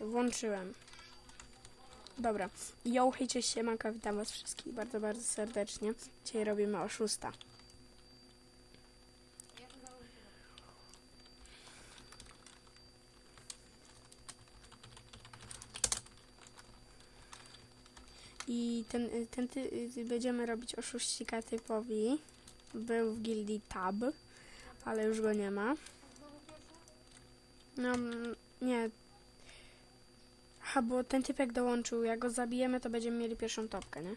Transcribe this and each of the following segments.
Włączyłem. Dobra. Yo, hej, cześć, siemanka, witam was wszystkich bardzo, bardzo serdecznie. Dzisiaj robimy oszusta. I ten, ten ty, y, będziemy robić oszuścika typowi. Był w gildii Tab, ale już go nie ma. No, mm, nie. Aha, bo ten typek dołączył. Jak go zabijemy, to będziemy mieli pierwszą topkę, nie?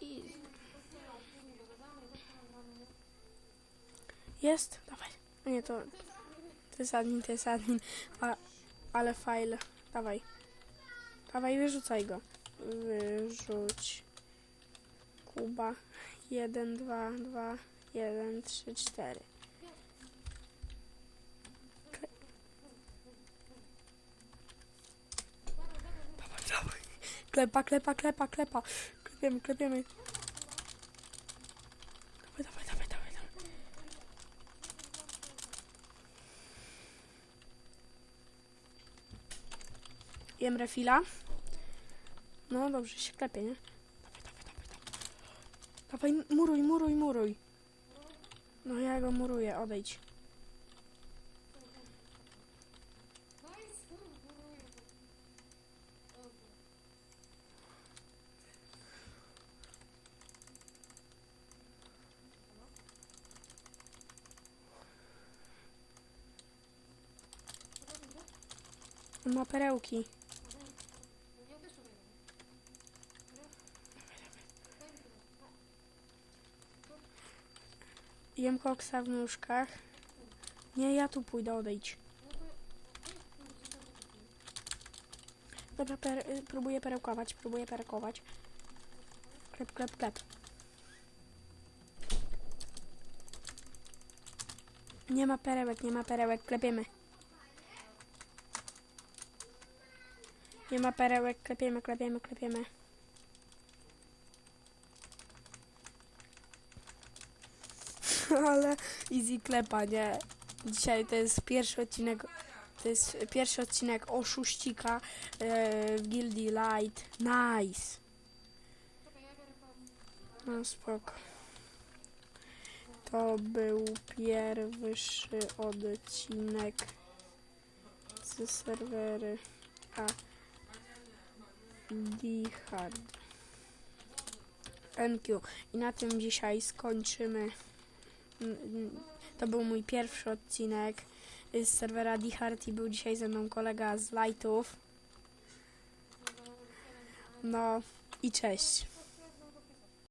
I... Jest? Dawaj. Nie, to... To jest admin, to jest admin. A, ale file. Dawaj. Dawaj, wyrzucaj go. Wyrzuć. Kuba. 1, 2, 2, 1, 3, 4. Dawaj, dawaj. Klepa, klepa, klepa, klepa. Klepiemy, klepiemy. Dawaj, dawaj, dawaj, dawaj. Jem refila. No dobrze, się klepie, nie? Dawaj, dawaj, dawaj, dawaj. Dawaj, muruj, muruj, muruj. No ja go muruję, odejdź. Ma perełki. Jem koksa w nóżkach. Nie, ja tu pójdę, odejdź. Dobra, per, y, próbuję perełkować, próbuję perełkować. Klep, klep, klep. Nie ma perełek, nie ma perełek, klepiemy. Nie ma perełek, klepiemy, klepiemy, klepiemy. Ale easy klepa, nie? Dzisiaj to jest pierwszy odcinek, to jest pierwszy odcinek oszuścika e, w Gildii Light. Nice. No spoko. To był pierwszy odcinek z serwery a Dichard. NQ. I na tym dzisiaj skończymy. Mm, mm, To był mój pierwszy odcinek z serwera Dichard i był dzisiaj ze mną kolega z Lightów. No i cześć.